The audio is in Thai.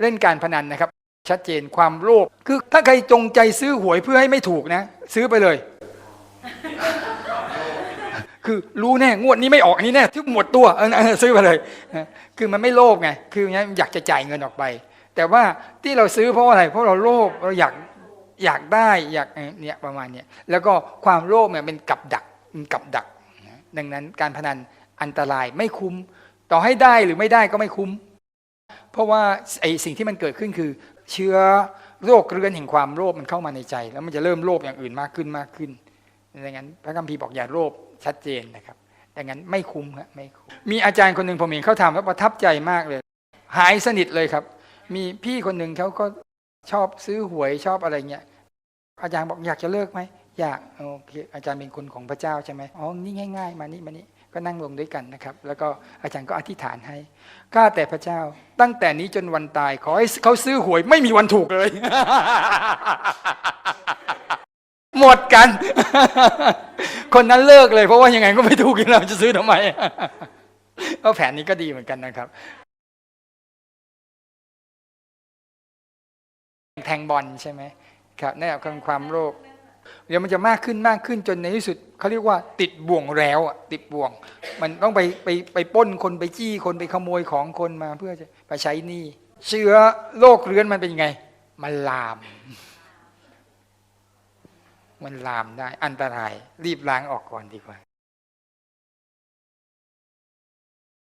เล่นการพนันนะครับ ชัดเจนความโลภคือถ้าใครจงใจซื้อหวยเพื่อให้ไม่ถูกนะ ซื้อไปเลย คือรู้แน่งวดนี้ไม่ออกอันนี้แน่ที่หมดตัวเออซื้อไปเลย คือมันไม่โลภไงคืออย่างนี้อยากจะจ่ายเงินออกไป แต่ว่าที่เราซื้อเพราะอะไร เพราะเราโลภเราอยากอยากได้อยากเนี่ยประมาณเนี้ยแล้วก็ความโลภเนี่ยเป็นกับดักเป็นกับดัก ดังนั้นการพนันอันตรายไม่คุ้ม ต่อให้ได้หรือไม่ได้ก็ไม่คุ้ม เพราะว่าไอสิ่งที่มันเกิดขึ้นคือ เชื้อโรคเรื้อนแห่งความโลภมันเข้ามาในใจ แล้วมันจะเริ่มโลภอย่างอื่นมากขึ้นมากขึ้นดังนั้น พระคัมภีร์บอกอย่าโลภชัดเจนนะครับดังนั้นไม่คุ้มครับไม่คุ้มมีอาจารย์คนหนึ่งผมเห็นเขาทำแล้วประทับใจมากเลย หายสนิทเลยครับ มีพี่คนหนึ่งเขาก็ชอบซื้อหวยชอบอะไรเงี้ยอาจารย์บอกอยากจะเลิกไหม ยากโอเคอาจารย์เป็นคนของพระเจ้าใช่ไหมอ๋อนี่ง่าย ๆ มานี่มานี่ก็นั่งลงด้วยกันนะครับ แล้วก็อาจารย์ก็อธิษฐานให้ข้าแต่พระเจ้า ตั้งแต่นี้จนวันตายขอให้เขาซื้อหวยไม่มีวันถูกเลย หมดกัน คนนั้นเลิกเลย เพราะว่ายังไงก็ไม่ถูกแล้วจะซื้อทำไมก็แผนนี้ก็ดีเหมือนกันนะครับแทงบอลใช่ไหมครับนี่นคือความโลภ เดี๋ยวมันจะมากขึ้นมากขึ้นจนในที่สุดเขาเรียกว่า ติดบ่วงแล้วอะติดบ่วง มันต้องไปไปไปป้นคนไปจี้คนไปขโมยของคนมาเพื่อจะไปใช้หนี้เชื้อโรคเรื้อนมันเป็นยังไง มันลาม มันลามได้ อันตราย รีบล้างออกก่อนดีกว่า